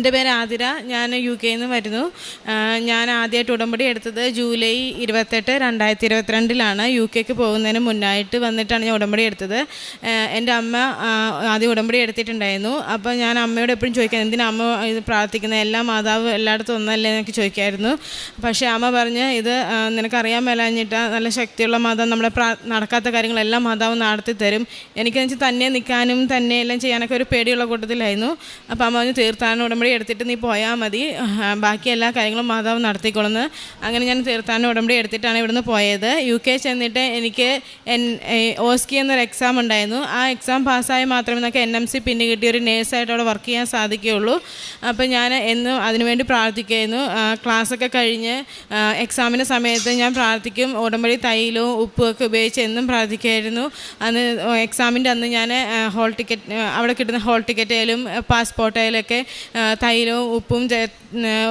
എന്റെ പേര് ആതിര. ഞാൻ യു കെയിൽ നിന്ന് വരുന്നു. ഞാൻ ആദ്യമായിട്ട് ഉടമ്പടി എടുത്തത് ജൂലൈ ഇരുപത്തെട്ട് രണ്ടായിരത്തി ഇരുപത്തിരണ്ടിലാണ് യു കെക്ക് പോകുന്നതിന് മുന്നായിട്ട് വന്നിട്ടാണ് ഞാൻ ഉടമ്പടി എടുത്തത്. എന്റെ അമ്മ ആദ്യം ഉടമ്പടി എടുത്തിട്ടുണ്ടായിരുന്നു. അപ്പോൾ ഞാൻ അമ്മയോട് എപ്പോഴും ചോദിക്കാൻ എന്തിനാ അമ്മ ഇത് പ്രാർത്ഥിക്കുന്നത് എല്ലാ മാതാവ് എല്ലായിടത്തും ഒന്നല്ലേ? എന്നൊക്കെ ചോദിക്കായിരുന്നു. പക്ഷേ അമ്മ പറഞ്ഞ് ഇത് നിനക്കറിയാൻ മേലാഞ്ഞിട്ട്. നല്ല ശക്തിയുള്ള മാതാവ് നമ്മളെ പ്രാ നടക്കാത്ത കാര്യങ്ങളെല്ലാം മാതാവ് നടത്തി തരും. എനിക്കെന്ന് വെച്ചാൽ തന്നെ നിൽക്കാനും തന്നെ എല്ലാം ചെയ്യാനൊക്കെ ഒരു പേടിയുള്ള കൂട്ടത്തിലായിരുന്നു. അപ്പോൾ അമ്മ പറഞ്ഞ് തീർത്ഥാടന ഉടമ്പടി എടുത്തിട്ട് നീ പോയാൽ മതി. ബാക്കി എല്ലാ കാര്യങ്ങളും മാതാവ് നടത്തിക്കൊള്ളുന്നത് അങ്ങനെ ഞാൻ തീർത്ഥാടന ഉടമ്പടി എടുത്തിട്ടാണ് ഇവിടുന്ന് പോയത്. യു കെ ചെന്നിട്ട് എനിക്ക് എൻ ഓസ്കി എന്നൊരു എക്സാം ഉണ്ടായിരുന്നു. ആ എക്സാം പാസ്സായി മാത്രമേ നമുക്ക് എൻ എം സി പിന്നെ കിട്ടിയ ഒരു നേഴ്സായിട്ട് അവിടെ വർക്ക് ചെയ്യാൻ സാധിക്കുകയുള്ളൂ. അപ്പോൾ ഞാൻ എന്നും അതിനുവേണ്ടി പ്രാർത്ഥിക്കുകയായിരുന്നു. ക്ലാസ്സൊക്കെ കഴിഞ്ഞ് എക്സാമിന്റെ സമയത്ത് ഞാൻ പ്രാർത്ഥിക്കും. ഉടമ്പടി തൈലവും ഉപ്പും ഒക്കെ ഉപയോഗിച്ച് എന്നും പ്രാർത്ഥിക്കുമായിരുന്നു അന്ന് എക്സാമിന്റെ അന്ന് ഞാൻ ഹോൾ ടിക്കറ്റ് അവിടെ കിട്ടുന്ന ഹോൾ ടിക്കറ്റ് ആയാലും പാസ്പോർട്ട് ആയാലും പാസ്പോർട്ടിലൊക്കെ തൈലവും ഉപ്പും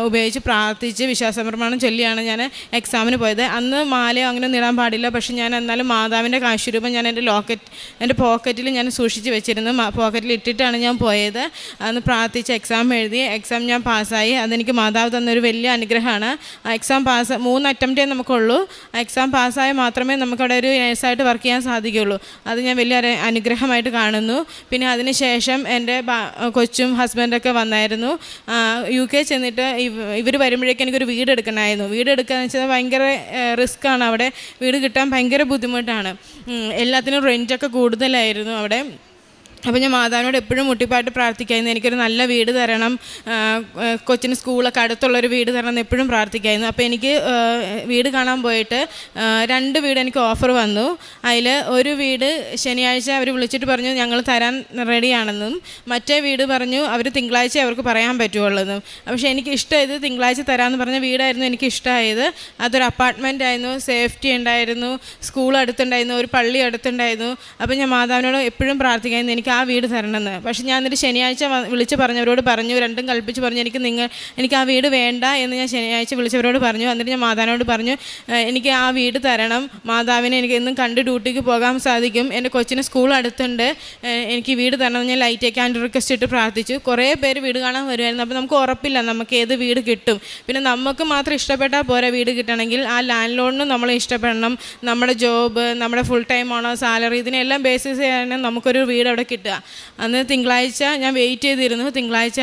ഉപയോഗിച്ച് പ്രാർത്ഥിച്ച് വിശ്വാസപ്രമാണം ചൊല്ലിയാണ് ഞാൻ എക്സാമിന് പോയത്. അന്ന് മാലയോ അങ്ങനെ നിടാൻ പാടില്ല. പക്ഷേ ഞാൻ എന്നാലും മാതാവിന്റെ കാശുരൂപം ഞാൻ എന്റെ ലോക്കറ്റ് എന്റെ പോക്കറ്റിൽ ഞാൻ സൂക്ഷിച്ച് വെച്ചിരുന്നു. പോക്കറ്റിൽ ഇട്ടിട്ടാണ് ഞാൻ പോയത്. അന്ന് പ്രാർത്ഥിച്ച് എക്സാം എഴുതി. എക്സാം ഞാൻ പാസ്സായി. അതെനിക്ക് മാതാവ് തന്നൊരു വലിയ അനുഗ്രഹമാണ്. എക്സാം പാസ് മൂന്ന് അറ്റംപ്റ്റേ നമുക്കുള്ളൂ. എക്സാം പാസ്സായാൽ മാത്രമേ നമുക്കവിടെ ഒരു നേഴ്സായിട്ട് വർക്ക് ചെയ്യാൻ സാധിക്കുകയുള്ളൂ. അത് ഞാൻ വലിയ അനുഗ്രഹമായിട്ട് കാണുന്നു. പിന്നെ അതിനുശേഷം എന്റെ കൊച്ചും ഹസ്ബൻഡൊക്കെ വന്നായിരുന്നു. യു കെ ചെന്നിട്ട് ഇവർ വരുമ്പോഴേക്കും എനിക്കൊരു വീട് എടുക്കണമായിരുന്നു. വീട് എടുക്കുകയെന്ന് വെച്ചാൽ ഭയങ്കര റിസ്ക്കാണ് അവിടെ. വീട് കിട്ടാൻ ഭയങ്കര ബുദ്ധിമുട്ടാണ്. എല്ലാത്തിനും റെന്റൊക്കെ കൂടുതലായിരുന്നു അവിടെ. അപ്പോൾ ഞാൻ മാതാവിനോട് എപ്പോഴും മുട്ടിപ്പായിട്ട് പ്രാർത്ഥിക്കായിരുന്നു. എനിക്കൊരു നല്ല വീട് തരണം കൊച്ചിന് സ്കൂളൊക്കെ അടുത്തുള്ളൊരു വീട് തരണം എന്ന് എപ്പോഴും പ്രാർത്ഥിക്കായിരുന്നു. അപ്പോൾ എനിക്ക് വീട് കാണാൻ പോയിട്ട് രണ്ട് വീട് എനിക്ക് ഓഫർ വന്നു. അതിൽ ഒരു വീട് ശനിയാഴ്ച അവർ വിളിച്ചിട്ട് പറഞ്ഞു ഞങ്ങൾ തരാൻ റെഡിയാണെന്നും മറ്റേ വീട് പറഞ്ഞു അവർ തിങ്കളാഴ്ച അവർക്ക് പറയാൻ പറ്റുള്ളൂന്നും പക്ഷേ എനിക്ക് ഇഷ്ടമായത് തിങ്കളാഴ്ച തരാമെന്ന് പറഞ്ഞ വീടായിരുന്നു എനിക്ക് ഇഷ്ടമായത് അതൊരു അപ്പാർട്ട്മെന്റ് ആയിരുന്നു സേഫ്റ്റി ഉണ്ടായിരുന്നു സ്കൂൾ അടുത്തുണ്ടായിരുന്നു ഒരു പള്ളി അടുത്തുണ്ടായിരുന്നു. അപ്പോൾ ഞാൻ മാതാവിനോട് എപ്പോഴും പ്രാർത്ഥിക്കായിരുന്നു. എനിക്ക് ആ വീട് തരണമെന്ന്. പക്ഷേ ഞാൻ എന്നിട്ട് ശനിയാഴ്ച വിളിച്ച് പറഞ്ഞവരോട് പറഞ്ഞു രണ്ടും കൽപ്പിച്ച് പറഞ്ഞു എനിക്ക് നിങ്ങൾ എനിക്ക് ആ വീട് വേണ്ട എന്ന് ഞാൻ ശനിയാഴ്ച വിളിച്ചവരോട് പറഞ്ഞു. എന്നിട്ട് ഞാൻ മാതാവിനോട് പറഞ്ഞു എനിക്ക് ആ വീട് തരണം. മാതാവിനെ എനിക്ക് എന്നും കണ്ട് ഡ്യൂട്ടിക്ക് പോകാൻ സാധിക്കും. എന്റെ കൊച്ചിന് സ്കൂൾ അടുത്തുണ്ട്. എനിക്ക് വീട് തരണം ഞാൻ ലൈറ്റ് അയക്കാൻ റിക്വസ്റ്റ് ഇട്ട് പ്രാർത്ഥിച്ചു. കുറേ പേര് വീട് കാണാൻ വരുമായിരുന്നു അപ്പോൾ നമുക്ക് ഉറപ്പില്ല നമുക്ക് ഏത് വീട് കിട്ടും. പിന്നെ നമുക്ക് മാത്രം ഇഷ്ടപ്പെട്ടാൽ പോരെ വീട് കിട്ടണമെങ്കിൽ. ആ ലാൻഡ് ലോണിനും നമ്മൾ ഇഷ്ടപ്പെടണം. നമ്മുടെ ജോബ് നമ്മുടെ ഫുൾ ടൈം ആണോ സാലറി ഇതിനെല്ലാം ബേസിസ് ചെയ്യാനും നമുക്കൊരു വീട് അവിടെ കിട്ടുക. അന്ന് തിങ്കളാഴ്ച ഞാൻ വെയിറ്റ് ചെയ്തിരുന്നു. തിങ്കളാഴ്ച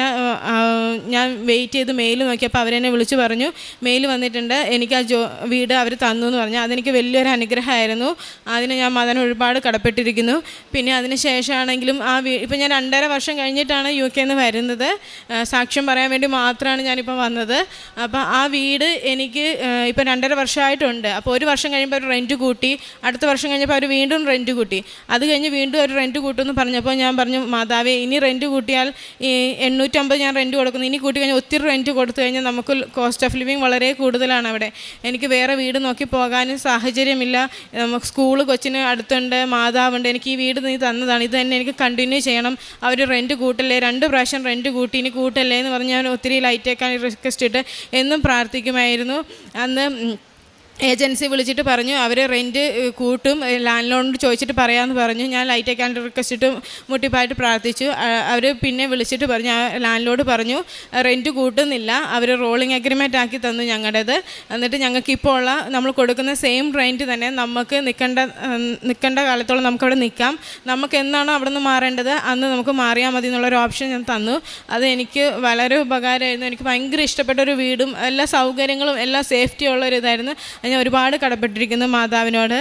ഞാൻ വെയിറ്റ് ചെയ്ത് മെയിൽ നോക്കിയപ്പോൾ അവരെന്നെ വിളിച്ചു പറഞ്ഞു. മെയിൽ വന്നിട്ടുണ്ട്. എനിക്ക് ആ ജോ വീട് അവർ തന്നു എന്ന് പറഞ്ഞു. അതെനിക്ക് വലിയൊരു അനുഗ്രഹമായിരുന്നു. അതിന് ഞാൻ മതന് ഒരുപാട് കടപ്പെട്ടിരിക്കുന്നു. പിന്നെ അതിന് ശേഷമാണെങ്കിലും ആ വീ ഇപ്പം ഞാൻ രണ്ടര വർഷം കഴിഞ്ഞിട്ടാണ് യു കെയിൽ നിന്ന് വരുന്നത്. സാക്ഷ്യം പറയാൻ വേണ്ടി മാത്രമാണ് ഞാനിപ്പോൾ വന്നത്. അപ്പോൾ ആ വീട് എനിക്ക് ഇപ്പം രണ്ടര വർഷമായിട്ടുണ്ട്. അപ്പോൾ ഒരു വർഷം കഴിയുമ്പോൾ ഒരു റെന്റ് കൂട്ടി. അടുത്ത വർഷം കഴിഞ്ഞപ്പോൾ അവർ വീണ്ടും റെന്റ് കൂട്ടി. അത് കഴിഞ്ഞ് വീണ്ടും ഒരു റെന്റ് കൂട്ടുമെന്ന് പറഞ്ഞപ്പോൾ ഞാൻ പറഞ്ഞു മാതാവേ ഇനി റെന്റ് കൂട്ടിയാൽ ഈ എണ്ണൂറ്റമ്പത് ഞാൻ റെന്റ് കൊടുക്കുന്നു. ഇനി കൂട്ടി കഴിഞ്ഞാൽ ഒത്തിരി റെന്റ് കൊടുത്തു കഴിഞ്ഞാൽ നമുക്ക് കോസ്റ്റ് ഓഫ് ലിവിങ് വളരെ കൂടുതലാണ് അവിടെ. എനിക്ക് വേറെ വീട് നോക്കി പോകാനും സാഹചര്യമില്ല. നമുക്ക് സ്കൂൾ കൊച്ചിന് അടുത്തുണ്ട് മാതാവുണ്ട്. എനിക്ക് ഈ വീട് നീ തന്നതാണ്. ഇത് തന്നെ എനിക്ക് കണ്ടിന്യൂ ചെയ്യണം. അവർ റെന്റ് കൂട്ടല്ലേ? രണ്ട് പ്രാവശ്യം റെന്റ് കൂട്ടി. ഇനി കൂട്ടല്ലേ? എന്ന് പറഞ്ഞ് ഞാൻ ഒത്തിരി ലൈറ്റേക്കാൻ റിക്വസ്റ്റ് ഇട്ട് എന്നും പ്രാർത്ഥിക്കുമായിരുന്നു. അന്ന് ഏജൻസി വിളിച്ചിട്ട് പറഞ്ഞു അവർ റെന്റ് കൂട്ടും ലാൻഡ് ലോണിനോട് ചോദിച്ചിട്ട് പറയാമെന്ന് പറഞ്ഞു. ഞാൻ ലൈറ്റ് അക്കൗണ്ട് റിക്വസ്റ്റ് ഇട്ട് മുട്ടിപ്പായിട്ട് പ്രാർത്ഥിച്ചു. അവർ പിന്നെ വിളിച്ചിട്ട് പറഞ്ഞു ലാൻഡ് ലോഡ് പറഞ്ഞു റെന്റ് കൂട്ടുന്നില്ല അവർ റോളിംഗ് അഗ്രിമെന്റ് ആക്കി തന്നു ഞങ്ങളുടേത്. എന്നിട്ട് ഞങ്ങൾക്ക് ഇപ്പോൾ ഉള്ള നമ്മൾ കൊടുക്കുന്ന സെയിം റെന്റ് തന്നെ നമുക്ക് നിൽക്കേണ്ട നിൽക്കേണ്ട കാലത്തോളം നമുക്കവിടെ നിൽക്കാം നമുക്ക് എന്നാണോ അവിടെ നിന്ന് മാറേണ്ടത് അന്ന് നമുക്ക് മാറിയാൽ മതി എന്നുള്ളൊരു ഓപ്ഷൻ ഞാൻ തന്നു. അത് എനിക്ക് വളരെ ഉപകാരമായിരുന്നു. എനിക്ക് ഭയങ്കര ഇഷ്ടപ്പെട്ട ഒരു വീടും എല്ലാ സൗകര്യങ്ങളും എല്ലാ സേഫ്റ്റി ഉള്ള ഒരു ഇതായിരുന്നു. ഞാൻ ഒരുപാട് കടപ്പെട്ടിരിക്കുന്നു മാതാവിനോട്.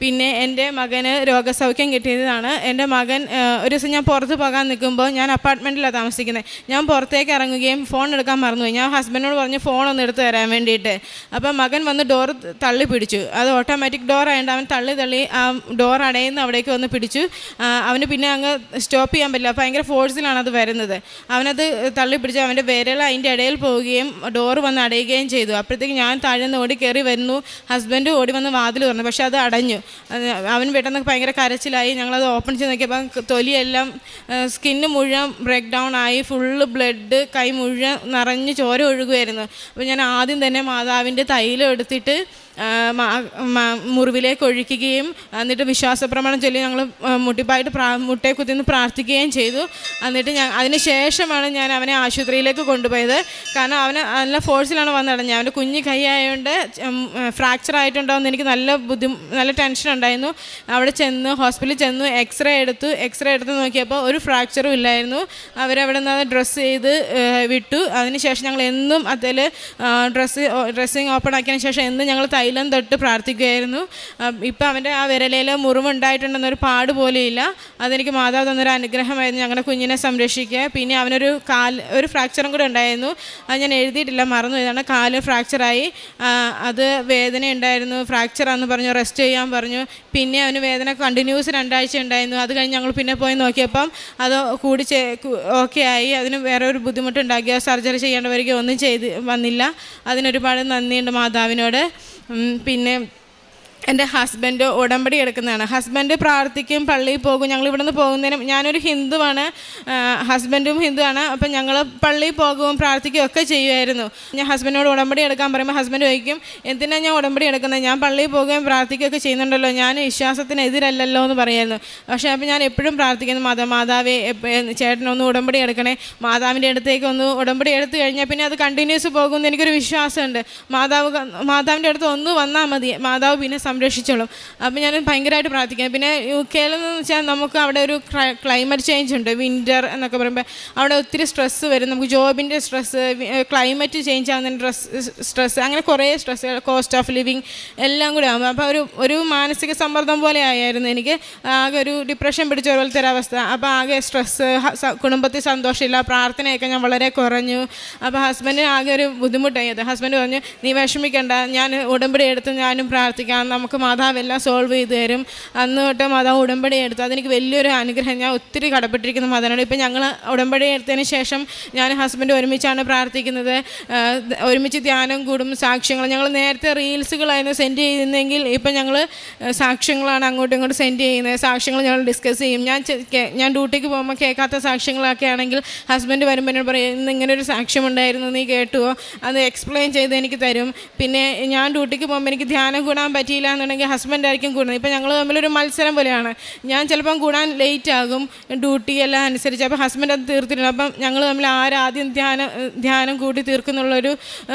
പിന്നെ എന്റെ മകന് രോഗസൗഖ്യം കിട്ടിയതാണ്. എന്റെ മകൻ ഒരു ദിവസം ഞാൻ പുറത്ത് പോകാൻ നിൽക്കുമ്പോൾ ഞാൻ അപ്പാർട്ട്മെന്റിലാണ് താമസിക്കുന്നത്. ഞാൻ പുറത്തേക്ക് ഇറങ്ങുകയും ഫോൺ എടുക്കാൻ മറന്നുപോയി. ഞാൻ ഹസ്ബൻഡിനോട് പറഞ്ഞ് ഫോൺ ഒന്ന് എടുത്ത് തരാൻ വേണ്ടിയിട്ട്. അപ്പോൾ മകൻ വന്ന് ഡോർ തള്ളി പിടിച്ചു. അത് ഓട്ടോമാറ്റിക് ഡോർ ആയതുകൊണ്ട് അവൻ തള്ളി തള്ളി ആ ഡോർ അടയുന്ന അവിടേക്ക് വന്ന് പിടിച്ചു. അവന് പിന്നെ അങ്ങ് സ്റ്റോപ്പ് ചെയ്യാൻ പറ്റില്ല. ഭയങ്കര ഫോഴ്സിലാണ് അത് വരുന്നത്. അവനത് തള്ളി പിടിച്ചു. അവന്റെ വിരൽ അതിന്റെ ഇടയിൽ പോവുകയും ഡോർ വന്ന് അടയുകയും ചെയ്തു. അപ്പോഴത്തേക്ക് ഞാൻ താഴെ നിന്ന് ഓടി കയറി വരുന്നു. ഹസ്ബൻഡ് ഓടി വന്ന് വാതിൽ തുറന്നു. പക്ഷേ അത് അടഞ്ഞു. അവൻ പെട്ടെന്ന് ഭയങ്കര കരച്ചിലായി. ഞങ്ങളത് ഓപ്പൺ ചെയ്ത് നോക്കിയപ്പോൾ തൊലിയെല്ലാം സ്കിന്ന് മുഴുവൻ ബ്രേക്ക് ഡൗൺ ആയി. ഫുള്ള് ബ്ലഡ് കൈ മുഴുവൻ നിറഞ്ഞ് ചോര ഒഴുകുമായിരുന്നു അപ്പോൾ ഞാൻ ആദ്യം തന്നെ മാതാവിന്റെ തൈലം എടുത്തിട്ട് മുറിവിലേക്ക് ഒഴിക്കുകയും എന്നിട്ട് വിശ്വാസപ്രമാണം ചൊല്ലി ഞങ്ങൾ മുട്ടിപ്പായിട്ട് പ്രാ മുട്ടയെ കുത്തിന്ന് പ്രാർത്ഥിക്കുകയും ചെയ്തു. എന്നിട്ട് ഞാൻ അതിന് ശേഷമാണ് ഞാൻ അവനെ ആശുപത്രിയിലേക്ക് കൊണ്ടുപോയത്. കാരണം അവന് നല്ല ഫോഴ്സിലാണ് വന്നടഞ്ഞത് അവന്റെ കുഞ്ഞ് കൈ ആയതുകൊണ്ട് ഫ്രാക്ചർ ആയിട്ടുണ്ടാവുമെന്ന് എനിക്ക് നല്ല ബുദ്ധി നല്ല ടെൻഷൻ ഉണ്ടായിരുന്നു. അവിടെ ചെന്ന് ഹോസ്പിറ്റലിൽ ചെന്നു എക്സ്റേ എടുത്തു. എക്സ്റേ എടുത്ത് നോക്കിയപ്പോൾ ഒരു ഫ്രാക്ചറും ഇല്ലായിരുന്നു. അവരവിടെ നിന്ന് ഡ്രസ്സ് ചെയ്ത് വിട്ടു. അതിനുശേഷം ഞങ്ങൾ എന്നും അതിൽ ഡ്രസ്സ് ഡ്രസ്സിങ് ഓപ്പൺ ആക്കിയതിന് ശേഷം എന്നും ഞങ്ങൾ തൈലം തൊട്ട് പ്രാർത്ഥിക്കുകയായിരുന്നു. ഇപ്പം അവന്റെ ആ വിരലയിൽ മുറിവുണ്ടായിട്ടുണ്ടെന്നൊരു പാട് പോലെയില്ല അതെനിക്ക് മാതാവ് തന്നൊരു അനുഗ്രഹമായിരുന്നു ഞങ്ങളുടെ കുഞ്ഞിനെ സംരക്ഷിക്കുക പിന്നെ അവനൊരു കാൽ ഒരു ഫ്രാക്ചറും കൂടെ ഉണ്ടായിരുന്നു. അത് ഞാൻ എഴുതിയിട്ടില്ല മറന്നു ഇതാണ് കാൽ ഫ്രാക്ചറായി. അത് വേദന ഉണ്ടായിരുന്നു ഫ്രാക്ചറാന്ന് പറഞ്ഞു റെസ്റ്റ് ചെയ്യാൻ പറഞ്ഞു. പിന്നെ അവന് വേദന കണ്ടിന്യൂസ് രണ്ടാഴ്ച ഉണ്ടായിരുന്നു. അത് കഴിഞ്ഞ് ഞങ്ങൾ പിന്നെ പോയി നോക്കിയപ്പം അത് കൂടി ഓക്കെ ആയി. അതിന് വേറെ ഒരു ബുദ്ധിമുട്ടുണ്ടാക്കിയ സർജറി ചെയ്യേണ്ട ഒന്നും ചെയ്ത് വന്നില്ല. അതിനൊരുപാട് നന്ദിയുണ്ട് മാതാവിനോട്. പിന്നെ എന്റെ ഹസ്ബൻഡ് ഉടമ്പടി എടുക്കുന്നതാണ്. ഹസ്ബൻഡ് പ്രാർത്ഥിക്കും പള്ളിയിൽ പോകും. ഞങ്ങൾ ഇവിടെ നിന്ന് പോകുന്നതിനും ഞാനൊരു ഹിന്ദുവാണ്. ഹസ്ബൻഡും ഹിന്ദുവാണ്. അപ്പം ഞങ്ങൾ പള്ളിയിൽ പോകും പ്രാർത്ഥിക്കുകയും ഒക്കെ ചെയ്യുമായിരുന്നു. ഞാൻ ഹസ്ബൻഡിനോട് ഉടമ്പടി എടുക്കാൻ പറയുമ്പോൾ ഹസ്ബൻഡ് ചോദിക്കും എന്തിനാണ് ഞാൻ ഉടമ്പടി എടുക്കുന്നത്? ഞാൻ പള്ളിയിൽ പോകുകയും പ്രാർത്ഥിക്കുകയൊക്കെ ചെയ്യുന്നുണ്ടല്ലോ. ഞാൻ വിശ്വാസത്തിനെതിരല്ലല്ലോ എന്ന് പറയായിരുന്നു പക്ഷേ അപ്പം ഞാൻ എപ്പോഴും പ്രാർത്ഥിക്കുന്നു മാതാ മാതാവേ ചേട്ടനൊന്ന് ഉടമ്പടി എടുക്കണേ. മാതാവിന്റെ അടുത്തേക്ക് ഒന്ന് ഉടമ്പടി എടുത്തു കഴിഞ്ഞാൽ പിന്നെ അത് കണ്ടിന്യൂസ് പോകുമെന്ന് എനിക്കൊരു വിശ്വാസമുണ്ട്. മാതാവ് മാതാവിന്റെ അടുത്ത് ഒന്ന് വന്നാൽ മതി. മാതാവ് പിന്നെ സംരക്ഷിച്ചോളും അപ്പം ഞാൻ ഭയങ്കരമായിട്ട് പ്രാർത്ഥിക്കാം പിന്നെ യു കെയിലെന്ന് വെച്ചാൽ നമുക്ക് അവിടെ ഒരു ക്ലൈമറ്റ് ചേഞ്ച് ഉണ്ട്. വിന്റർ എന്നൊക്കെ പറയുമ്പോൾ അവിടെ ഒത്തിരി സ്ട്രെസ്സ് വരും. നമുക്ക് ജോബിന്റെ സ്ട്രെസ്സ് ക്ലൈമറ്റ് ചേഞ്ച് ആകുന്ന ഡ്രസ് സ്ട്രെസ്സ് അങ്ങനെ കുറേ സ്ട്രെസ്സുകൾ കോസ്റ്റ് ഓഫ് ലിവിങ് എല്ലാം കൂടി ആകുമ്പോൾ അപ്പോൾ ഒരു ഒരു മാനസിക സമ്മർദ്ദം പോലെ ആയിരുന്നു എനിക്ക്. ആകെ ഒരു ഡിപ്രഷൻ പിടിച്ച പോലത്തെ അവസ്ഥ. അപ്പോൾ ആകെ സ്ട്രെസ്സ് കുടുംബത്തിൽ സന്തോഷമില്ല. പ്രാർത്ഥനയൊക്കെ ഞാൻ വളരെ കുറഞ്ഞു. അപ്പോൾ ഹസ്ബൻഡിന് ആകെ ഒരു ബുദ്ധിമുട്ടായി. അത് ഹസ്ബൻഡ് പറഞ്ഞു നീ വിഷമിക്കണ്ട. ഞാൻ ഉടമ്പടി എടുത്ത് ഞാനും പ്രാർത്ഥിക്കാം. നമുക്ക് മാതാവ് എല്ലാം സോൾവ് ചെയ്ത് തരും. അന്ന് തൊട്ട് മാതാവ് ഉടമ്പടി എടുത്തു. അതെനിക്ക് വലിയൊരു അനുഗ്രഹം. ഞാൻ ഒത്തിരി കടപ്പെട്ടിരിക്കുന്ന മാതാവിനോട് ഇപ്പം ഞങ്ങൾ ഉടമ്പടി എടുത്തതിന് ശേഷം ഞാൻ ഹസ്ബൻഡ് ഒരുമിച്ചാണ് പ്രാർത്ഥിക്കുന്നത്. ഒരുമിച്ച് ധ്യാനം കൂടും സാക്ഷ്യങ്ങൾ. ഞങ്ങൾ നേരത്തെ റീൽസുകളായിരുന്നു സെൻഡ് ചെയ്തിരുന്നെങ്കിൽ ഇപ്പം ഞങ്ങൾ സാക്ഷ്യങ്ങളാണ് അങ്ങോട്ടും ഇങ്ങോട്ടും സെൻഡ് ചെയ്യുന്നത്. സാക്ഷ്യങ്ങൾ ഞങ്ങൾ ഡിസ്കസ് ചെയ്യും. ഞാൻ ഞാൻ ഡ്യൂട്ടിക്ക് പോകുമ്പോൾ കേൾക്കാത്ത സാക്ഷ്യങ്ങളൊക്കെ ആണെങ്കിൽ ഹസ്ബൻഡ് വരുമ്പോൾ എന്നോട് പറയും ഇന്ന് ഇങ്ങനെ ഒരു സാക്ഷ്യം ഉണ്ടായിരുന്നു നീ കേട്ടുവോ? അത് എക്സ്പ്ലെയിൻ ചെയ്ത് എനിക്ക് തരും. പിന്നെ ഞാൻ ഡ്യൂട്ടിക്ക് പോകുമ്പോൾ എനിക്ക് ധ്യാനം കൂടാൻ പറ്റിയില്ല എന്നുണ്ടെങ്കിൽ ഹസ്ബൻഡ് ആയിരിക്കും കൂടുന്നത്. ഇപ്പം ഞങ്ങൾ തമ്മിലൊരു മത്സരം പോലെയാണ്. ഞാൻ ചിലപ്പം കൂടാൻ ലേറ്റ് ആകും ഡ്യൂട്ടി എല്ലാം അനുസരിച്ച്. അപ്പോൾ ഹസ്ബൻഡ് അത് തീർത്തിട്ടുണ്ട്. അപ്പം ഞങ്ങൾ തമ്മിൽ ആരാദ്യം ധ്യാനം ധ്യാനം കൂട്ടി തീർക്കുന്നുള്ളൊരു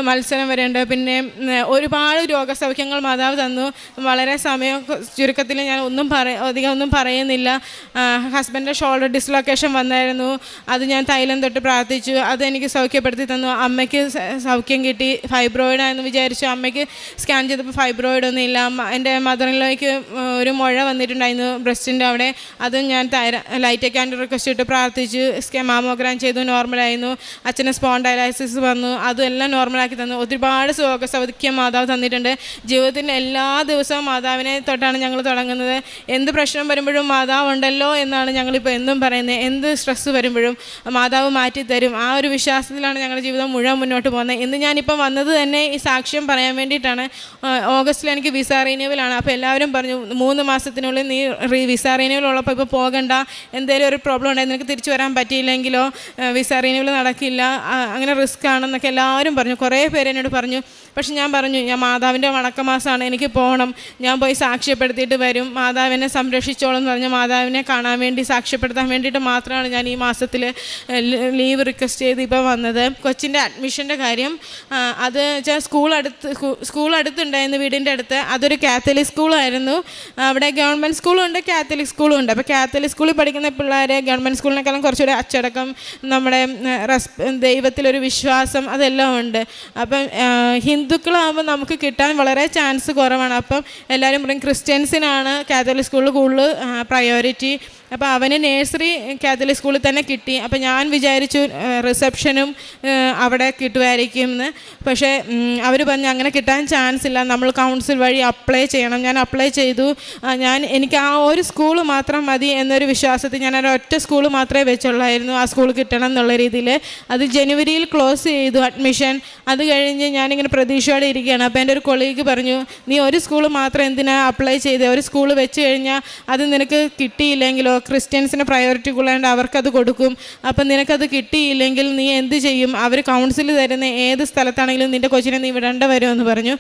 മത്സരം വരെയുണ്ട്. പിന്നെ ഒരുപാട് രോഗസൗഖ്യങ്ങൾ മാതാവ് തന്നു. വളരെ സമയം ചുരുക്കത്തിൽ ഞാൻ ഒന്നും പറ അധികം ഒന്നും പറയുന്നില്ല. ഹസ്ബൻഡിന്റെ ഷോൾഡർ ഡിസ്ലൊക്കേഷൻ വന്നായിരുന്നു. അത് ഞാൻ തൈലം തൊട്ട് പ്രാർത്ഥിച്ചു. അത് എനിക്ക് സൗഖ്യപ്പെടുത്തി തന്നു. അമ്മയ്ക്ക് സൗഖ്യം കിട്ടി. ഫൈബ്രോയിഡാണെന്ന് വിചാരിച്ചു. അമ്മയ്ക്ക് സ്കാൻ ചെയ്തപ്പോൾ ഫൈബ്രോയിഡ് ഒന്നും ഇല്ല എന്റെ മദറിലേക്ക് ഒരു മുഴ വന്നിട്ടുണ്ടായിരുന്നു ബ്രസ്റ്റിന്റെ അവിടെ. അതും ഞാൻ തൈര ലൈറ്റ് ക്യാൻഡർ റിക്വസ്റ്റ് ഇട്ട് പ്രാർത്ഥിച്ച് മാമോഗ്രാം ചെയ്തു നോർമലായിരുന്നു അച്ഛന് സ്പോണ്ടൈലൈസിസ് വന്നു. അതും എല്ലാം നോർമലാക്കി തന്നു. ഒരുപാട് സുഖ സൗഖ്യം മാതാവ് തന്നിട്ടുണ്ട്. ജീവിതത്തിന്റെ എല്ലാ ദിവസവും മാതാവിനെ തൊട്ടാണ് ഞങ്ങൾ തുടങ്ങുന്നത്. എന്ത് പ്രശ്നം വരുമ്പോഴും മാതാവ് ഉണ്ടല്ലോ എന്നാണ് ഞങ്ങളിപ്പോൾ എന്നും പറയുന്നത്. എന്ത് സ്ട്രെസ്സ് വരുമ്പോഴും മാതാവ് മാറ്റി തരും ആ ഒരു വിശ്വാസത്തിലാണ് ഞങ്ങളുടെ ജീവിതം മുഴുവൻ മുന്നോട്ട് പോകുന്നത്. ഇന്ന് ഞാനിപ്പം വന്നത് തന്നെ ഈ സാക്ഷ്യം പറയാൻ വേണ്ടിയിട്ടാണ്. ഓഗസ്റ്റിൽ എനിക്ക് വിസ റിന്യൂവലാണ് അപ്പോൾ എല്ലാവരും പറഞ്ഞു മൂന്ന് മാസത്തിനുള്ളിൽ നീ റീ വിസ റീന്യൂവൽ ഉള്ളപ്പോൾ ഇപ്പോൾ പോകണ്ട. എന്തെങ്കിലും ഒരു പ്രോബ്ലം ഉണ്ടായി നിനക്ക് തിരിച്ചു വരാൻ പറ്റിയില്ലെങ്കിലോ? വിസ റിന്യൂവൽ നടക്കില്ല. അങ്ങനെ റിസ്ക് ആണെന്നൊക്കെ എല്ലാവരും പറഞ്ഞു. കുറേ പേര് എന്നോട് പറഞ്ഞു. പക്ഷെ ഞാൻ പറഞ്ഞു ഞാൻ മാതാവിന്റെ വണക്കമാസമാണ് എനിക്ക് പോകണം. ഞാൻ പോയി സാക്ഷ്യപ്പെടുത്തിയിട്ട് വരും. മാതാവിനെ സംരക്ഷിച്ചോളം എന്ന് പറഞ്ഞ് മാതാവിനെ കാണാൻ വേണ്ടി സാക്ഷ്യപ്പെടുത്താൻ വേണ്ടിയിട്ട് മാത്രമാണ് ഞാൻ ഈ മാസത്തിൽ ലീവ് റിക്വസ്റ്റ് ചെയ്ത് ഇപ്പോൾ വന്നത്. കൊച്ചിന്റെ അഡ്മിഷന്റെ കാര്യം അത് വെച്ചാൽ സ്കൂൾ അടുത്ത് സ്കൂൾ അടുത്തുണ്ടായിരുന്നു വീടിന്റെ അടുത്ത്. അതൊരു കാത്തലിക് സ്കൂളായിരുന്നു അവിടെ ഗവൺമെന്റ് സ്കൂളും ഉണ്ട് കാത്തലിക് സ്കൂളും ഉണ്ട്. അപ്പോൾ കാത്തലിക് സ്കൂളിൽ പഠിക്കുന്ന പിള്ളേരെ ഗവൺമെന്റ് സ്കൂളിനേക്കാളും കുറച്ചുകൂടി അച്ചടക്കം നമ്മുടെ റെസ് ദൈവത്തിലൊരു വിശ്വാസം അതെല്ലാം ഉണ്ട്. അപ്പം ഹിന്ദുക്കളാകുമ്പോൾ നമുക്ക് കിട്ടാൻ വളരെ ചാൻസ് കുറവാണ്. അപ്പം എല്ലാവരും പറയും ക്രിസ്ത്യൻസിനാണ് കാത്തലിക് സ്കൂളിൽ കൂടുതൽ പ്രയോറിറ്റി അപ്പോൾ അവന് നേഴ്സറി കാത്തലിക് സ്കൂളിൽ തന്നെ കിട്ടി. അപ്പോൾ ഞാൻ വിചാരിച്ചു റിസപ്ഷനും അവിടെ കിട്ടുമായിരിക്കും എന്ന്. പക്ഷേ അവർ പറഞ്ഞു അങ്ങനെ കിട്ടാൻ ചാൻസ് ഇല്ല. നമ്മൾ കൗൺസിൽ വഴി അപ്ലൈ ചെയ്യണം. ഞാൻ അപ്ലൈ ചെയ്തു. ഞാൻ എനിക്ക് ആ ഒരു സ്കൂൾ മാത്രം മതി എന്നൊരു വിശ്വാസത്തിൽ ഞാൻ ഒരു ഒറ്റ സ്കൂൾ മാത്രമേ വെച്ചുള്ളായിരുന്നു ആ സ്കൂൾ കിട്ടണം എന്നുള്ള രീതിയിൽ. അത് ജനുവരിയിൽ ക്ലോസ് ചെയ്തു അഡ്മിഷൻ അത് കഴിഞ്ഞ് ഞാനിങ്ങനെ പ്രതീക്ഷയോടെ ഇരിക്കുകയാണ്. അപ്പോൾ എന്റെ ഒരു കൊളീഗ് പറഞ്ഞു നീ ഒരു സ്കൂൾ മാത്രം എന്തിനാ അപ്ലൈ ചെയ്തേ? ഒരു സ്കൂൾ വെച്ച് കഴിഞ്ഞാൽ അത് നിനക്ക് കിട്ടിയില്ലെങ്കിലോ? ക്രിസ്ത്യൻസിന് പ്രയോറിറ്റി കൊള്ളാണ്ട് അവർക്കത് കൊടുക്കും. അപ്പം നിനക്കത് കിട്ടിയില്ലെങ്കിൽ നീ എന്ത് ചെയ്യും? അവർ കൗൺസിൽ തരുന്ന ഏത് സ്ഥലത്താണെങ്കിലും നിന്റെ കൊച്ചിനെ നീ വിടേണ്ട വരുമെന്ന് പറഞ്ഞു.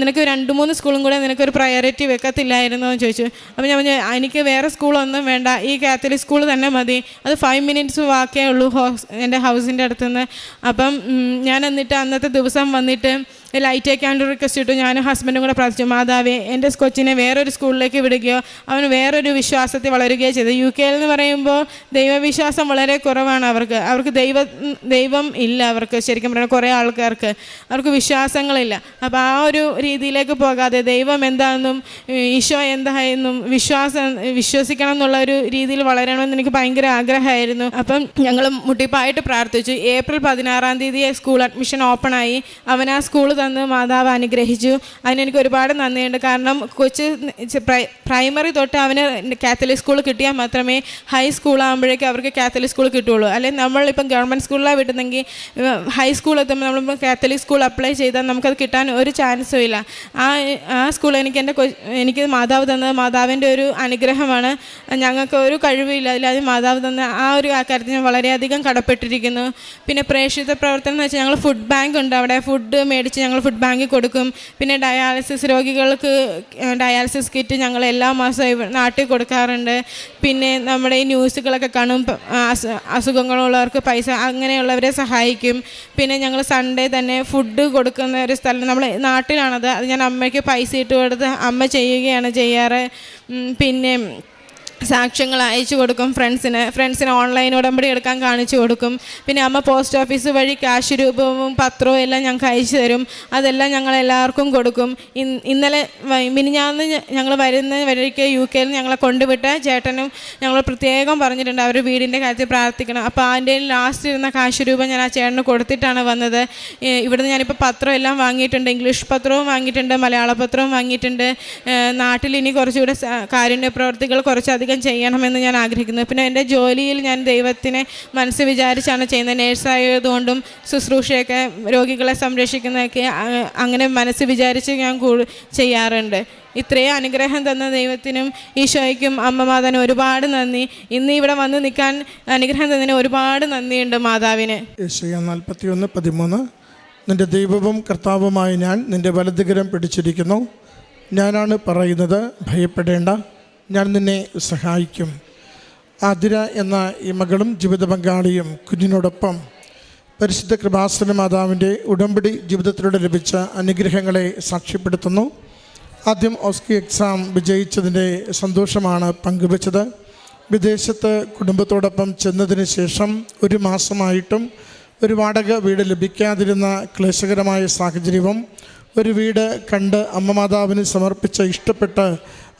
നിനക്ക് രണ്ട് മൂന്ന് സ്കൂളും കൂടെ നിനക്കൊരു പ്രയോറിറ്റി വെക്കത്തില്ലായിരുന്നു എന്ന് ചോദിച്ചു. അപ്പം ഞാൻ പറഞ്ഞു എനിക്ക് വേറെ സ്കൂളൊന്നും വേണ്ട. ഈ കാത്തലിക് സ്കൂൾ തന്നെ മതി. അത് ഫൈവ് മിനിറ്റ്സ് വാക്കേ ഉള്ളൂ ഹോസ് എന്റെ ഹൗസിന്റെ അടുത്തുനിന്ന്. അപ്പം ഞാൻ എന്നിട്ട് അന്നത്തെ ദിവസം വന്നിട്ട് ലൈറ്റ് അയക്കാണ്ട് റിക്വസ്റ്റ് ഇട്ടു. ഞാനും ഹസ്ബൻഡും കൂടെ പ്രാർത്ഥിച്ചു. മാതാവേ എന്റെ കൊച്ചിനെ വേറൊരു സ്കൂളിലേക്ക് വിടുകയോ അവൻ വേറൊരു വിശ്വാസത്തിൽ വളരുകയോ ചെയ്തു. യു കെയിൽ എന്ന് പറയുമ്പോൾ ദൈവവിശ്വാസം വളരെ കുറവാണ് അവർക്ക്. അവർക്ക് ദൈവ ദൈവം ഇല്ല അവർക്ക് ശരിക്കും പറഞ്ഞാൽ കുറേ ആൾക്കാർക്ക്. അവർക്ക് വിശ്വാസങ്ങളില്ല. അപ്പോൾ ആ ഒരു രീതിയിലേക്ക് പോകാതെ ദൈവം എന്താണെന്നും ഈശോ എന്തായെന്നും വിശ്വാസം വിശ്വസിക്കണം എന്നുള്ള ഒരു രീതിയിൽ വളരണമെന്ന് എനിക്ക് ഭയങ്കര ആഗ്രഹമായിരുന്നു. അപ്പം ഞങ്ങൾ മുട്ടിപ്പായിട്ട് പ്രാർത്ഥിച്ചു. ഏപ്രിൽ പതിനാറാം തീയതി സ്കൂൾ അഡ്മിഷൻ ഓപ്പണായി അവൻ ആ സ്കൂൾ തന്ന് മാതാവ് അനുഗ്രഹിച്ചു. അതിനെനിക്ക് ഒരുപാട് നന്ദിയുണ്ട്. കാരണം കൊച്ച് പ്രൈമറി തൊട്ട് അവന് കാത്തലിക് സ്കൂൾ കിട്ടിയാൽ മാത്രമേ ഹൈ സ്കൂൾ ആകുമ്പോഴേക്കും അവർക്ക് കാത്തലിക് സ്കൂൾ കിട്ടുള്ളൂ അല്ലെങ്കിൽ നമ്മളിപ്പം ഗവൺമെന്റ് സ്കൂളിലാണ് വിടുന്നെങ്കിൽ ഹൈ സ്കൂൾ എത്തുമ്പോൾ നമ്മളിപ്പോൾ കാത്തലിക് സ്കൂൾ അപ്ലൈ ചെയ്താൽ നമുക്കത് കിട്ടാൻ ഒരു ചാൻസും ഇല്ല. ആ ആ സ്കൂൾ എനിക്ക് എന്റെ എനിക്ക് മാതാവ് തന്നത് മാതാവിന്റെ ഒരു അനുഗ്രഹമാണ്. ഞങ്ങൾക്ക് ഒരു കഴിവില്ല അതിലത് മാതാവ് തന്ന ആ ഒരു കാര്യത്തിൽ ഞാൻ വളരെയധികം കടപ്പെട്ടിരിക്കുന്നു. പിന്നെ പ്രേക്ഷിത പ്രവർത്തനം എന്ന് വെച്ചാൽ ഞങ്ങൾ ഫുഡ് ബാങ്ക് ഉണ്ട് അവിടെ. ഫുഡ് മേടിച്ച് ഫുഡ് ബാങ്കിൽ കൊടുക്കും. പിന്നെ ഡയാലിസിസ് രോഗികൾക്ക് ഡയാലിസിസ് കിറ്റ് ഞങ്ങൾ എല്ലാ മാസവും നാട്ടിൽ കൊടുക്കാറുണ്ട്. പിന്നെ നമ്മുടെ ഈ ന്യൂസുകളൊക്കെ കാണും അസുഖങ്ങളുള്ളവർക്ക് പൈസ അങ്ങനെയുള്ളവരെ സഹായിക്കും. പിന്നെ ഞങ്ങൾ സൺഡേ തന്നെ ഫുഡ് കൊടുക്കുന്ന ഒരു സ്ഥലം നമ്മൾ നാട്ടിലാണത്. അത് ഞാൻ അമ്മയ്ക്ക് പൈസ ഇട്ട് കൊടുത്ത് അമ്മ ചെയ്യുകയാണ് ചെയ്യാറ്. പിന്നെ സാക്ഷ്യങ്ങൾ അയച്ചു കൊടുക്കും ഫ്രണ്ട്സിന്. ഫ്രണ്ട്സിന് ഓൺലൈൻ ഉടമ്പടി എടുക്കാൻ കാണിച്ചു കൊടുക്കും. പിന്നെ അമ്മ പോസ്റ്റ് ഓഫീസ് വഴി ക്യാഷ് രൂപവും പത്രവും എല്ലാം ഞങ്ങൾക്ക് അയച്ചു തരും. അതെല്ലാം ഞങ്ങൾ എല്ലാവർക്കും കൊടുക്കും. ഇന്നലെ മിനിഞ്ഞാന്ന് ഞങ്ങൾ വരുന്ന വരയ്ക്ക് യു കെയിൽ ഞങ്ങളെ കൊണ്ടുവിട്ട ചേട്ടനും ഞങ്ങൾ പ്രത്യേകം പറഞ്ഞിട്ടുണ്ട് അവർ വീടിന്റെ കാര്യത്തിൽ പ്രാർത്ഥിക്കണം. അപ്പോൾ അതിന്റെ ലാസ്റ്റ് ഇരുന്ന കാശ് രൂപം ഞാൻ ആ ചേട്ടന് കൊടുത്തിട്ടാണ് വന്നത്. ഇവിടുന്ന് ഞാനിപ്പോൾ പത്രം എല്ലാം വാങ്ങിയിട്ടുണ്ട്. ഇംഗ്ലീഷ് പത്രവും വാങ്ങിയിട്ടുണ്ട് മലയാള പത്രവും വാങ്ങിയിട്ടുണ്ട്. നാട്ടിൽ ഇനി കുറച്ചുകൂടെ കാരുണ്യ പ്രവർത്തികൾ കുറച്ചധികം ചെയ്യണമെന്ന് ഞാൻ ആഗ്രഹിക്കുന്നു. പിന്നെ എന്റെ ജോലിയിൽ ഞാൻ ദൈവത്തിനെ മനസ്സ് വിചാരിച്ചാണ് ചെയ്യുന്നത്. നേഴ്സായതുകൊണ്ടും ശുശ്രൂഷയൊക്കെ രോഗികളെ സംരക്ഷിക്കുന്നതൊക്കെ അങ്ങനെ മനസ്സ് വിചാരിച്ച് ഞാൻ ചെയ്യാറുണ്ട്. ഇത്രയും അനുഗ്രഹം തന്ന ദൈവത്തിനും ഈശോയ്ക്കും അമ്മ മാതാവിനും ഒരുപാട് നന്ദി. ഇന്ന് ഇവിടെ വന്ന് നിൽക്കാൻ അനുഗ്രഹം തന്നതിന് ഒരുപാട് നന്ദിയുണ്ട് മാതാവിന്. യേശയ നാൽപ്പത്തിയൊന്ന് പതിമൂന്ന്. നിന്റെ ദൈവവും കർത്താവുമായി ഞാൻ നിന്റെ വലതുകരം പിടിച്ചിരിക്കുന്നു. ഞാനാണ് പറയുന്നത് ഭയപ്പെടേണ്ട. ഞാൻ നിന്നെ സഹായിക്കും. ആതിര എന്ന ഈ മകളും ജീവിത പങ്കാളിയും കുഞ്ഞിനോടൊപ്പം പരിശുദ്ധ കൃപാസന മാതാവിന്റെ ഉടമ്പടി ജീവിതത്തിലൂടെ ലഭിച്ച അനുഗ്രഹങ്ങളെ സാക്ഷ്യപ്പെടുത്തുന്നു. ആദ്യം ഓസ്കി എക്സാം വിജയിച്ചതിന്റെ സന്തോഷമാണ് പങ്കുവച്ചത്. വിദേശത്ത് കുടുംബത്തോടൊപ്പം ചെന്നതിന് ശേഷം ഒരു മാസമായിട്ടും ഒരു വാടക വീട് ലഭിക്കാതിരുന്ന ക്ലേശകരമായ സാഹചര്യവും ഒരു വീട് കണ്ട് അമ്മ മാതാവിന് സമർപ്പിച്ച് ഇഷ്ടപ്പെട്ട്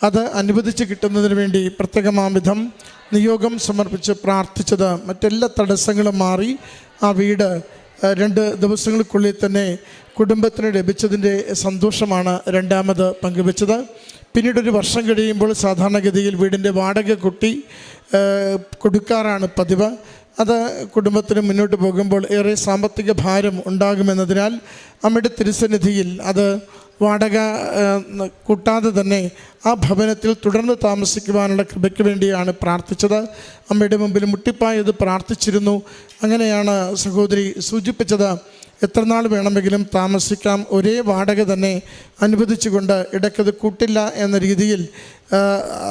അത് അനുവദിച്ച് കിട്ടുന്നതിന് വേണ്ടി പ്രത്യേകമാവിധം നിയോഗം സമർപ്പിച്ച് പ്രാർത്ഥിച്ചത്. മറ്റെല്ലാ തടസ്സങ്ങളും മാറി ആ വീട് രണ്ട് ദിവസങ്ങൾക്കുള്ളിൽ തന്നെ കുടുംബത്തിന് ലഭിച്ചതിന്റെ സന്തോഷമാണ് രണ്ടാമത് പങ്കുവെച്ചത്. പിന്നീട് ഒരു വർഷം കഴിയുമ്പോൾ സാധാരണഗതിയിൽ വീടിന്റെ വാടക കുട്ടി കൊടുക്കാറാണ് പതിവ്. അത് കുടുംബത്തിന് മുന്നോട്ട് പോകുമ്പോൾ ഏറെ സാമ്പത്തിക ഭാരം ഉണ്ടാകുമെന്നതിനാൽ അമ്മയുടെ തിരുസന്നിധിയിൽ അത് വാടക കൂട്ടാതെ തന്നെ ആ ഭവനത്തിൽ തുടർന്ന് താമസിക്കുവാനുള്ള കൃപയ്ക്ക് വേണ്ടിയാണ് പ്രാർത്ഥിച്ചത്. അമ്മയുടെ മുമ്പിൽ മുട്ടിപ്പായത് പ്രാർത്ഥിച്ചിരുന്നു. അങ്ങനെയാണ് സഹോദരി സൂചിപ്പിച്ചത്. എത്ര നാൾ വേണമെങ്കിലും താമസിക്കാം. ഒരേ വാടക തന്നെ അനുവദിച്ചുകൊണ്ട് ഇടയ്ക്കത് കൂട്ടില്ല എന്ന രീതിയിൽ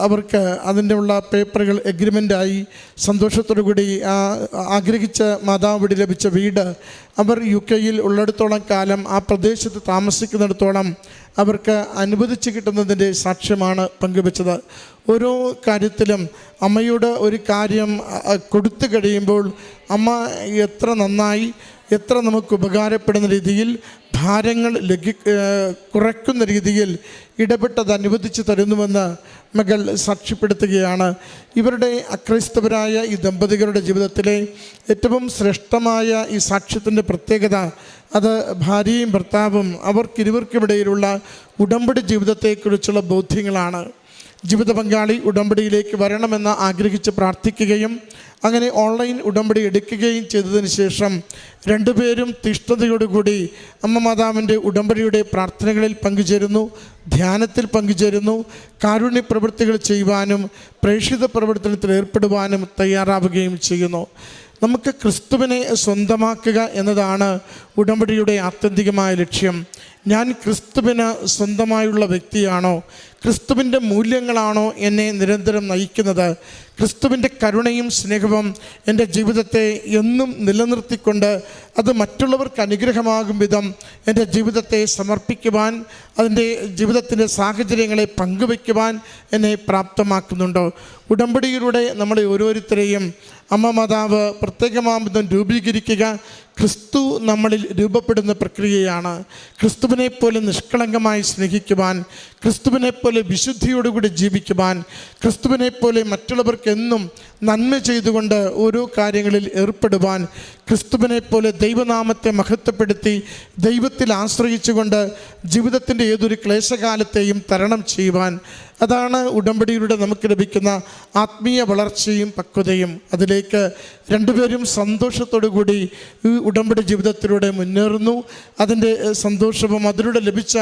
അവർക്ക് അതിന്റെ ഉള്ള പേപ്പറുകൾ എഗ്രിമെന്റായി സന്തോഷത്തോടു കൂടി ആഗ്രഹിച്ച മാതാവിടി ലഭിച്ച വീട് അവർ യു കെയിൽ ഉള്ളിടത്തോളം കാലം ആ പ്രദേശത്ത് താമസിക്കുന്നിടത്തോളം അവർക്ക് അനുവദിച്ച് കിട്ടുന്നതിന്റെ സാക്ഷ്യമാണ് പങ്കുവച്ചത്. ഓരോ കാര്യത്തിലും അമ്മയോട് ഒരു കാര്യം കൊടുത്തു കഴിയുമ്പോൾ അമ്മ എത്ര നന്നായി എത്ര നമുക്ക് ഉപകാരപ്പെടുന്ന രീതിയിൽ ഭാരങ്ങൾ ലഘി കുറയ്ക്കുന്ന രീതിയിൽ ഇടപെട്ടത് അനുവദിച്ച് തരുന്നുവെന്ന് മകൾ സാക്ഷ്യപ്പെടുത്തുകയാണ്. ഇവരുടെ അക്രൈസ്തവരായ ഈ ദമ്പതികളുടെ ജീവിതത്തിലെ ഏറ്റവും ശ്രേഷ്ഠമായ ഈ സാക്ഷ്യത്തിന്റെ പ്രത്യേകത അത് ഭാര്യയും ഭർത്താവും അവർക്കിരുവർക്കുമിടയിലുള്ള ഉടമ്പടി ജീവിതത്തെക്കുറിച്ചുള്ള ബോധ്യങ്ങളാണ്. ജീവിത പങ്കാളി ഉടമ്പടിയിലേക്ക് വരണമെന്ന് ആഗ്രഹിച്ച് പ്രാർത്ഥിക്കുകയും അങ്ങനെ ഓൺലൈൻ ഉടമ്പടി എടുക്കുകയും ചെയ്തതിന് ശേഷം രണ്ടുപേരും തിഷ്ഠതയോടുകൂടി അമ്മ മാതാവിന്റെ ഉടമ്പടിയുടെ പ്രാർത്ഥനകളിൽ പങ്കുചേരുന്നു ധ്യാനത്തിൽ പങ്കുചേരുന്നു കാരുണ്യ പ്രവൃത്തികൾ ചെയ്യുവാനും പ്രേക്ഷിത പ്രവർത്തനത്തിൽ ഏർപ്പെടുവാനും തയ്യാറാവുകയും ചെയ്യുന്നു. നമുക്ക് ക്രിസ്തുവിനെ സ്വന്തമാക്കുക എന്നതാണ് ഉടമ്പടിയുടെ ആത്യന്തികമായ ലക്ഷ്യം. ഞാൻ ക്രിസ്തുവിന് സ്വന്തമായുള്ള വ്യക്തിയാണോ? ക്രിസ്തുവിന്റെ മൂല്യങ്ങളാണോ എന്നെ നിരന്തരം നയിക്കുന്നത്? ക്രിസ്തുവിന്റെ കരുണയും സ്നേഹവും എന്റെ ജീവിതത്തെ എന്നും നിലനിർത്തിക്കൊണ്ട് അത് മറ്റുള്ളവർക്ക് അനുഗ്രഹമാകും വിധം എന്റെ ജീവിതത്തെ സമർപ്പിക്കുവാൻ അതിന്റെ ജീവിതത്തിന്റെ സാഹചര്യങ്ങളെ പങ്കുവയ്ക്കുവാൻ എന്നെ പ്രാപ്തമാക്കുന്നുണ്ടോ? ഉടമ്പടിയിലൂടെ നമ്മളെ ഓരോരുത്തരെയും അമ്മ മാതാവ് പ്രത്യേകമാംബന്ധം രൂപീകരിക്കുക ക്രിസ്തു നമ്മളിൽ രൂപപ്പെടുന്ന പ്രക്രിയയാണ്. ക്രിസ്തുവിനെ പോലെ നിഷ്കളങ്കമായി സ്നേഹിക്കുവാൻ ക്രിസ്തുവിനെ പോലെ വിശുദ്ധിയോടുകൂടി ജീവിക്കുവാൻ ക്രിസ്തുവിനെ പോലെ മറ്റുള്ളവർക്ക് എന്നും നന്മ ചെയ്തുകൊണ്ട് ഓരോ കാര്യങ്ങളിൽ ഏർപ്പെടുവാൻ ക്രിസ്തുവിനെ പോലെ ദൈവനാമത്തെ മഹത്വപ്പെടുത്തി ദൈവത്തിൽ ആശ്രയിച്ചുകൊണ്ട് ജീവിതത്തിന്റെ ഏതൊരു ക്ലേശകാലത്തെയും തരണം ചെയ്യുവാൻ അതാണ് ഉടമ്പടിയിലൂടെ നമുക്ക് ലഭിക്കുന്ന ആത്മീയ വളർച്ചയും പക്വതയും. അതിലേക്ക് രണ്ടുപേരും സന്തോഷത്തോടു കൂടി ഈ ഉടമ്പടി ജീവിതത്തിലൂടെ മുന്നേറുന്നു. അതിന്റെ സന്തോഷവും അതിലൂടെ ലഭിച്ച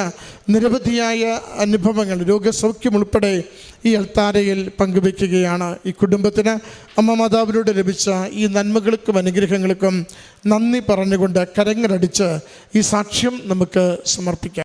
നിരവധിയായ അനുഭവങ്ങൾ രോഗസൗഖ്യം ഉൾപ്പെടെ ഈ അൽത്താരയിൽ പങ്കുവയ്ക്കുകയാണ് ഈ കുടുംബത്തിന്. അമ്മ മാതാവിലൂടെ ലഭിച്ച ഈ നന്മകൾക്കും അനുഗ്രഹങ്ങൾക്കും നന്ദി പറഞ്ഞുകൊണ്ട് കരങ്ങളടിച്ച് ഈ സാക്ഷ്യം നമുക്ക് സമർപ്പിക്കാം.